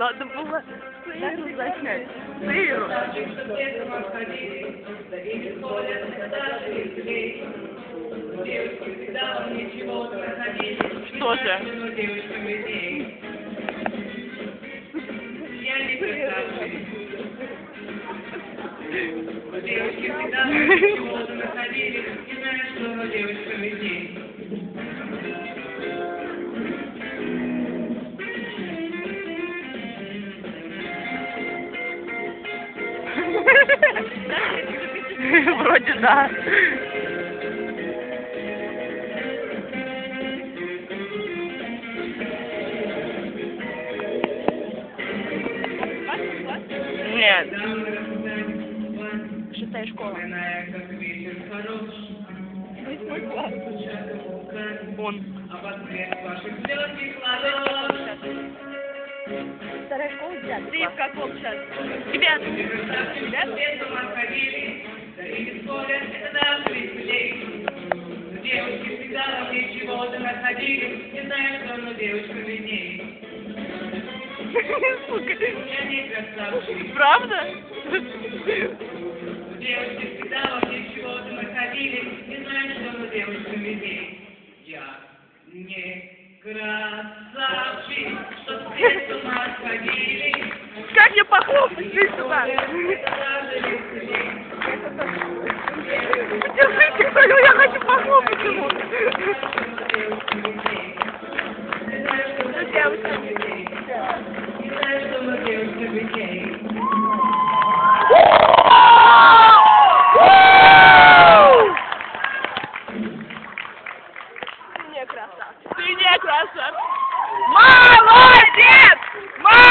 Надо было сыру зачать. Сыру. Что же? Девочки всегда чего-то находили, не знаю, что девочками здесь. Вроде да. Нет, шестая школа. Вечер хорош, Он. Вторая школа, девятый Ты в каком сейчас? Девятый. Ребят, всегда мне чего-то находили, не знаю, что, но девочка видней. Сука. Я не красавчик, Правда? девочки всегда во мне чего-то находили, не знаю, что, но девочка видней. Я не красавчик, что светом отходили, Как я похлопать? Иди сюда. это помогло почему. Ты не красавчик. Ты не красавчик. Молодец! Молодец!